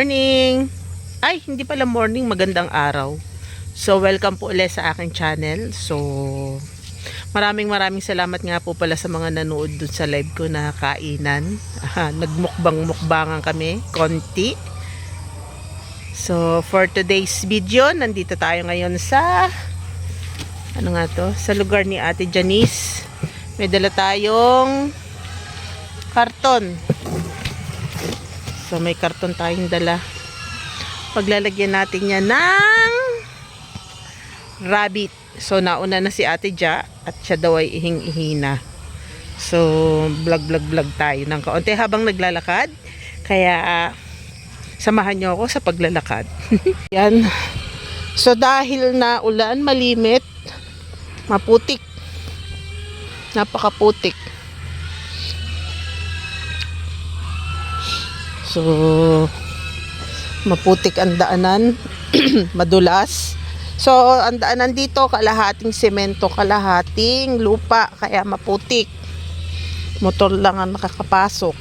Morning! Ay, hindi pala morning, magandang araw. So, welcome po ulit sa aking channel. So, maraming maraming salamat nga po pala sa mga nanood dun sa live ko na kainan. Nagmukbang-mukbangan kami, konti. So, for today's video, nandito tayo ngayon sa ano nga to? Sa lugar ni Ate Janice. May dala tayong karton. So, may karton tayong dala. Paglalagyan natin niya ng rabbit. So, nauna na si Ate Ja at siya daw ay ihing-ihina. So, vlog, vlog, vlog tayo ng kaunti habang naglalakad. Kaya, ah, samahan niyo ako sa paglalakad. Yan. So, dahil na ulan, malimit, maputik. Napakaputik. So, maputik ang daanan, madulas. So, ang daanan dito, kalahating semento, kalahating lupa, kaya maputik. Motor lang ang nakakapasok.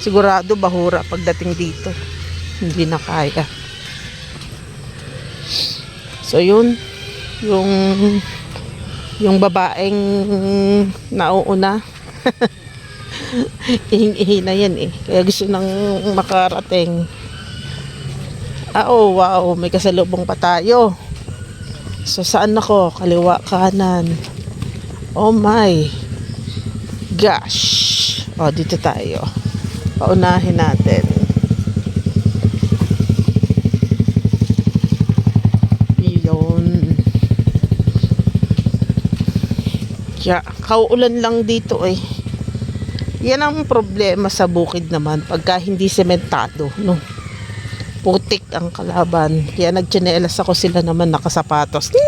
Sigurado bahura pagdating dito. Hindi na kaya. So, yun. Yung yung babaeng nauuna. Ihing-ihi na yan eh. Kaya gusto nang makarating. Ah, oh, wow. May kasalubong pa tayo. So, saan ako? Kaliwa, kanan. Oh my. Gosh. Oh, dito tayo. Paunahin natin. Yun. Kaya, kauulan lang dito eh. Yan ang problema sa bukid naman pagka hindi sementado, no. Putik ang kalaban. Kaya nagtsinelas ako sila naman nakasapatos.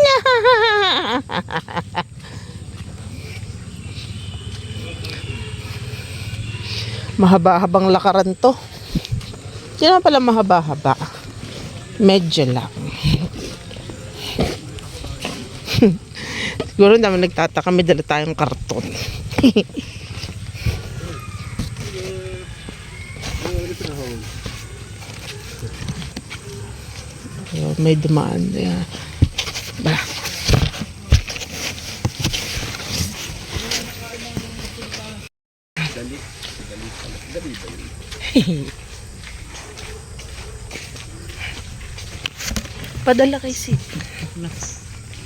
Mahaba-habang lakaran to. Naman pala mahaba-haba. Medyo lang. Siguro naman nagtataka may dala tayong karton. may dumaan. Ayan. Ba. Padala kay Sid.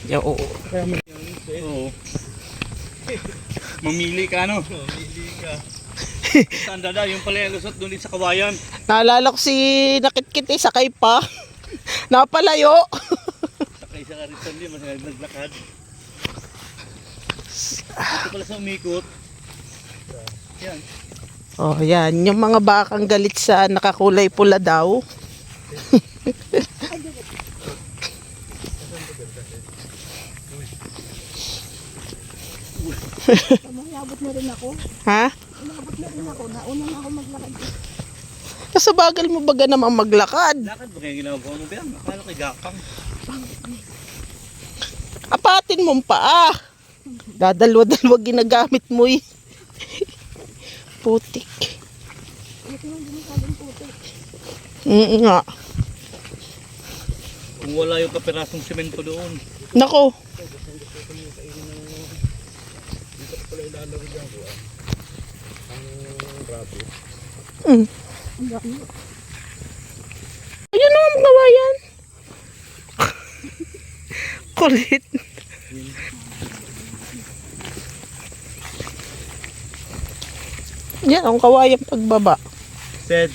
Yeah, oo. Oo. Mamili ka ano? Mamili ka. Tanda da, yung pala yung lusot doon din sa kawayan. Naalala ko si Nakitkit eh, sakay pa. Napalayo. Sakay sa karitan din, mas naglakad. Dito pala sa umikot. Yan. Oh, yan. Yung mga bakang galit sa nakakulay pula daw. Umabot na rin ako. Ha? Umabot na rin ako. Nauna na ako maglakad. Kasi bagal mo baga naman maglakad. Lakad ba kaya ginagawa mo ba yan? Akala ko gapang. Apatin mong paa. Dadalwa-dalwa ginagamit mo eh. Putik. Mm nga. Kung wala yung kapirasong semento doon. Nako. Mm. Ang dami. Ayun naman mga kawayan. Kulit. Yan, ang kawayan pagbaba. Said,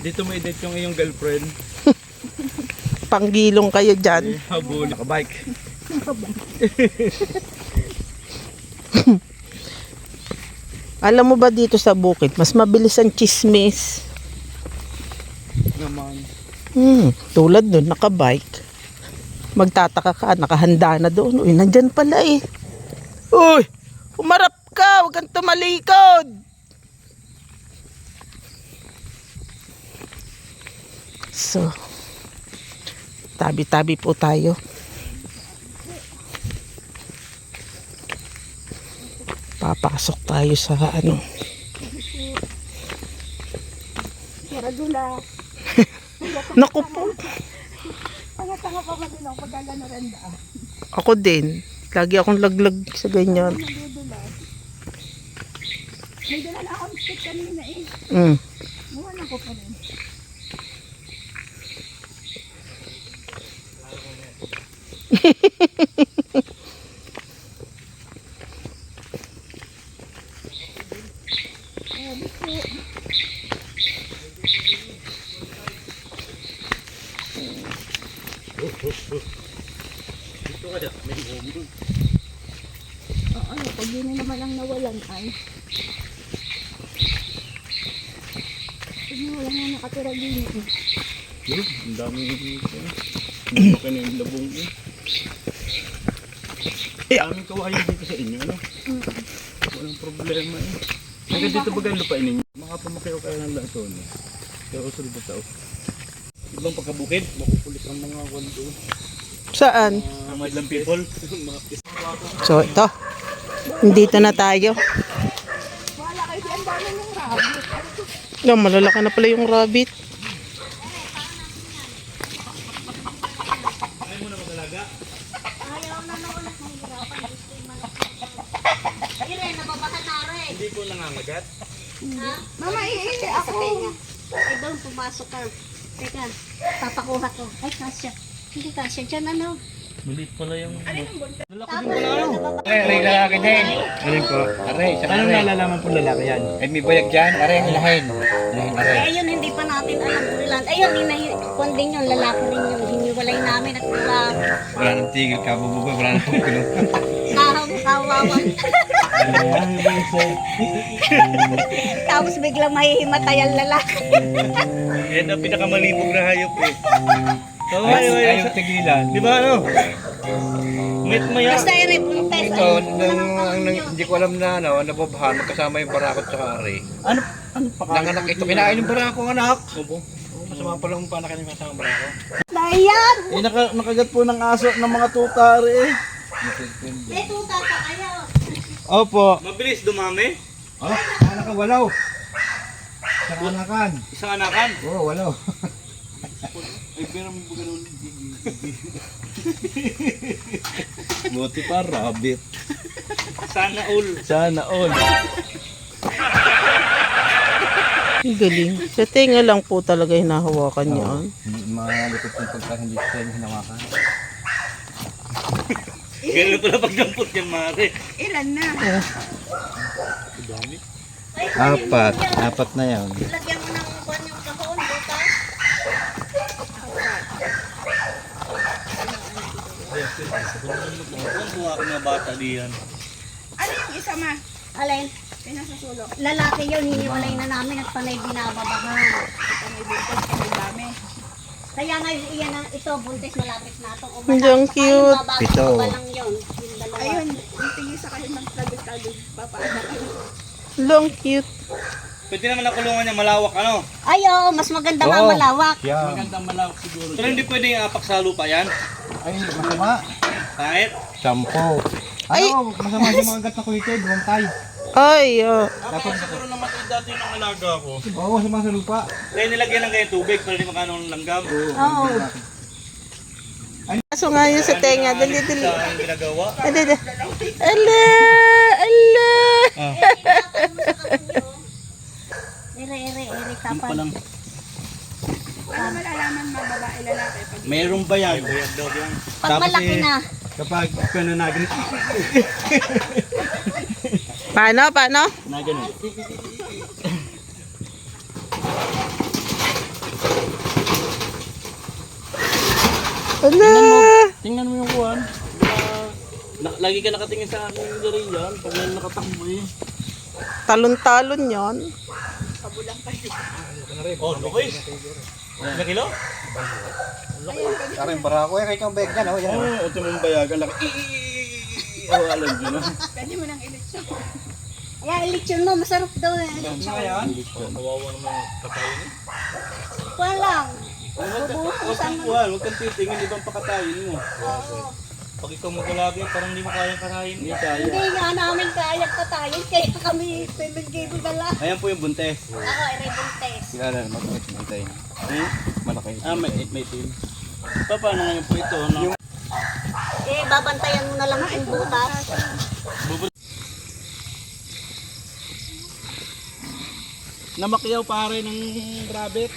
dito mo edit yung iyong girlfriend. Panggilong kayo dyan. Habol. Nakabike. Alam mo ba dito sa bukid, mas mabilis ang chismis. Naman. Hmm, tulad nun, nakabike. Magtataka ka, nakahanda na doon. Uy, nandyan pala eh. Uy, umarap ka, huwag kang tumalikod. So, tabi-tabi po tayo. Papasok tayo sa ano Maradula. Naku po. Tanga-tanga pa din ako pag gagana renda. Ako din. Lagi akong laglag sa ganyan. May dala na akong stick kanina eh. Mm. Nawala ko pa rin ano, pag yun na naman ang nawalan ay. Pag wala nga nakatira din eh. Yun, ang dami dito. Hindi pa yung labong eh. Daming kawayan dito sa inyo, ano? Walang problema eh. Hanggang dito ba ganun lupain ninyo? Makapamakyaw kayo ng lato, no? Pero usunod na tao. Ibang pagkabukid, makukulis ang mga wando. Saan? Mga ilang people. So, ito. Dito na tayo. Yan, malalaki na pala yung rabbit. Hindi po nangangagat. Mama, iili ako. Ay, doon, pumasok ka. Teka, papakuha ko. Ay, kasya. Hindi kasya dyan, ano? Maliit pala yung... Tapos, Aray, aray, lalaki din. Alin po? Aray, sa aray. nalalaman po lalaki yan? Ay, may bayag dyan. Aray, ang ilahin. Ilahin, aray. eh, ayun, hindi pa natin alam. Ulan. Ayun, hinahi, kundin yun, lalaki rin yun. Hiniwalay namin at wala, Wala nang tigil, kabubugoy, wala nang kulo. kahaw, kawawa. Tapos biglang mahihimatay ang lalaki. Yan ang pinakamalibog na hayop eh. Oo, Ay, ayaw, ayaw. tigilan. Di ba ano? Met maya. Basta i-repuntes. Ito, nang, ang, nang, hindi ko alam na, ano, nababhan, magkasama yung barakot sa aray. Ano? Ano pa Nanganak ito, kinain yung barako, anak. Opo. Masama pala yung panakan yung kasama barako. Dayan! Eh, naka, nakagat po ng aso ng mga tutari eh. May tuta pa kayo. Opo. Mabilis dumami? Oh, anak ka, walaw. Sa anakan. Isang anakan? Oo, oh, walaw. Ay, pero mo ganun. Buti pa, rabbit. Sana all. Sana all. Ang galing. Sa tenga lang po talaga hinahawakan yan. Malupit yung pagka hindi siya hinawakan. Ganun pala pagdampot yung mare. Ilan na? Apat. Apat na yan. Lagyan mo ng buwan yung kahon, bukas. Ang buha ko bata diyan. Ano yung isa ma? Alin? Pinasasulo. Lalaki yun, hiniwalay na namin at panay binababahan. Ito may buntot, may dami. Kaya ngayon, iyan ang ito, buntis malapit na ito. Ang cute. Ito. lang yun, yung dalawa. Ayun, yung tingin sa kayo ng. Papaanak kayo. Long cute. Pwede naman ang kulungan niya malawak ano? Ay, oo, mas maganda nga Oo. malawak. Yan. Magandang malawak siguro. Pero hindi pwede yung apak sa lupa yan. Ay, masama. Kahit. Sampo. Ay! Ano, masama sa mga gat na kuwite, buwang tayo. Ay, ah. Dapat siguro namatay dati ng alaga ko. Oo, masama sa lupa. Kaya nilagyan ng ganyan tubig para di makano ng langgam. Oo. Kaso nga yun sa tenga. Dali, dali. Sa ang ginagawa. Dali, dali. Ala! Ala! Ere, ere, ere, Yung tapal. palang. Para malalaman mga babae lalaki. Pag Mayroong bayag. Bayag daw yan. Pag Tapos malaki eh, na, Kapag kano na ganito. Paano? Paano? Na ganun. Ala! Tingnan mo yung kuwan. Na, lagi ka nakatingin sa akin yung gari yan. Pag yan nakatakbo eh. Talon-talon yon. Oh, okay. Ilang kilo? Karin barako eh, kahit ang bayag dyan, oh, yan. Oo, oh, ito mong bayagan lang. Ii! Oh, alam nyo na. pwede mo nang ilit siya. Kaya eleksyon mo, masarap daw eh. Kawawa naman yung katayin eh. Kuha lang. Kang kang huwag kang titingin, ibang pakatayin mo. Oo. Pag ikaw magalagi, parang hindi mo kayang karahin. Hindi kaya. Hindi nga namin kaya patayin, kaya kami pimigay mo na lang. Ayan po yung buntes. Ako ay rebuntes. Kilala na magkakit ng buntes. Hmm? Malaki. Ah, may, may team. Pa, paano ngayon po ito? No? Yung Eh, babantayan mo na lang yung butas. Namakyaw pare ng rabbit.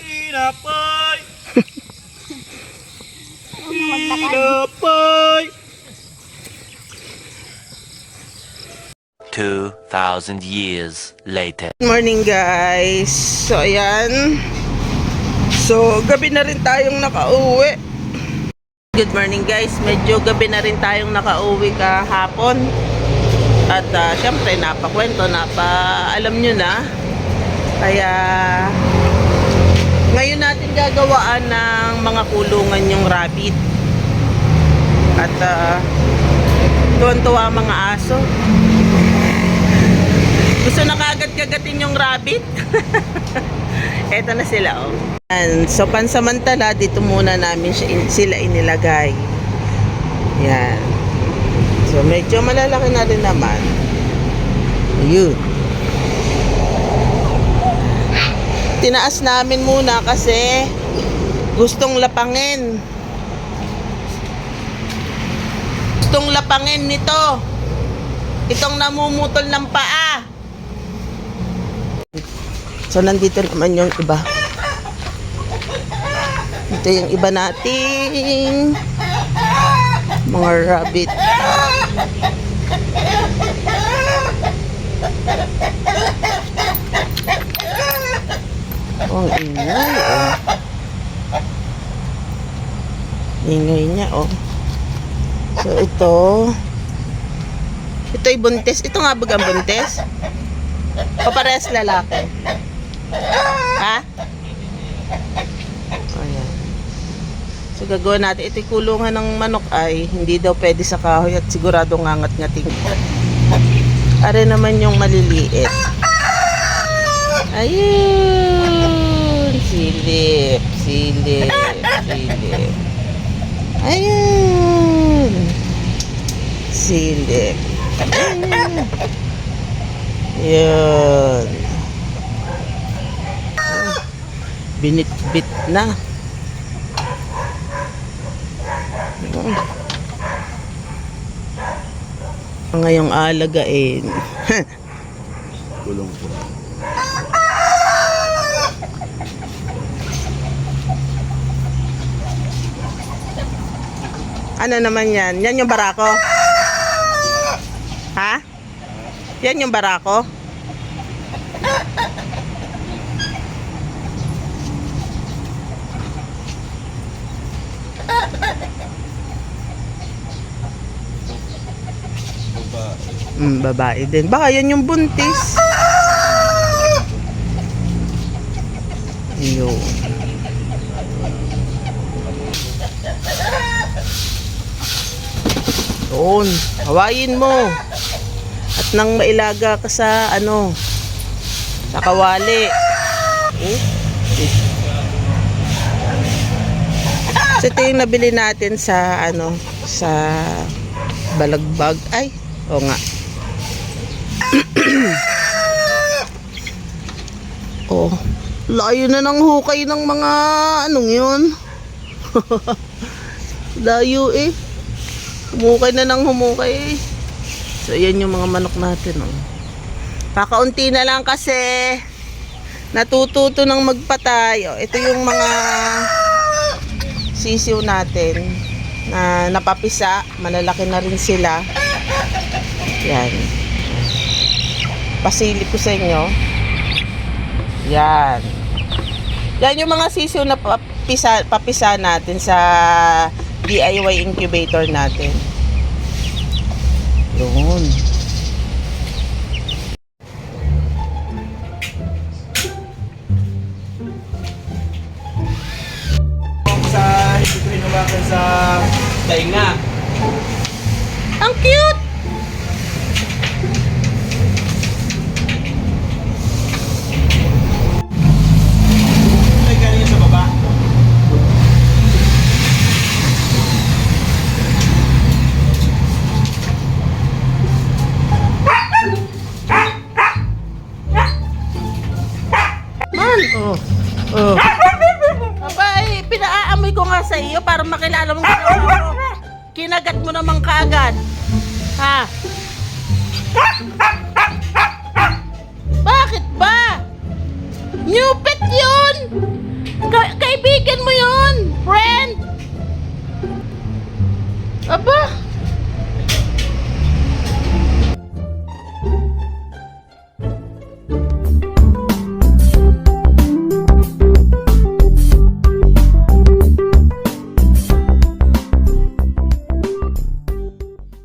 Inapay! Inapay! 2,000 years later. Good morning guys. So ayan. So gabi na rin tayong nakauwi. Good morning guys. Medyo gabi na rin tayong nakauwi kahapon. At ah, syempre napakwento, napa alam nyo na. Kaya ngayon natin gagawaan ng mga kulungan yung rabbit. At uh, tuwan-tuwa mga aso. Gusto na kagad kagatin yung rabbit. Eto na sila, oh. And, so, pansamantala, dito muna namin siya, sila inilagay. Yan. So, medyo malalaki na rin naman. Ayun. Tinaas namin muna kasi gustong lapangin. Gustong lapangin nito. Itong namumutol ng paa. So, nandito naman yung iba. Ito yung iba nating mga rabbit. Oh, ang ingay, oh. Ingay niya, oh. So, ito. Ito ay buntes. Ito nga bagang buntes. O parehas lalaki? Ha? Ayan. So gagawin natin. Ito kulungan ng manok ay hindi daw pwede sa kahoy at sigurado ngangat-ngating. Are naman yung maliliit. Ayun! Silip, silip, silip. Ayun! Silip. Ayun. Yun. Binitbit na. Ngayong alagain. Kulong po. Ano naman yan? Yan yung barako? Ha? Yan yung barako? Mm, babae din. Baka yan yung buntis. Yun. Doon. Hawayin mo. At nang mailaga ka sa ano, sa kawali. Oh. So, ito yung nabili natin sa ano, sa balagbag. Ay, o nga. oh, layo na ng hukay ng mga anong yun. layo eh. Humukay na ng humukay. So, yan yung mga manok natin, oh. Kakaunti na lang kasi natututo ng magpatay. Oh, ito yung mga sisiw natin na napapisa. Malalaki na rin sila. Yan. Pasilip ko sa inyo. Yan. Yan yung mga sisiw na papisa, papisa natin sa DIY incubator natin. Yun. Bye.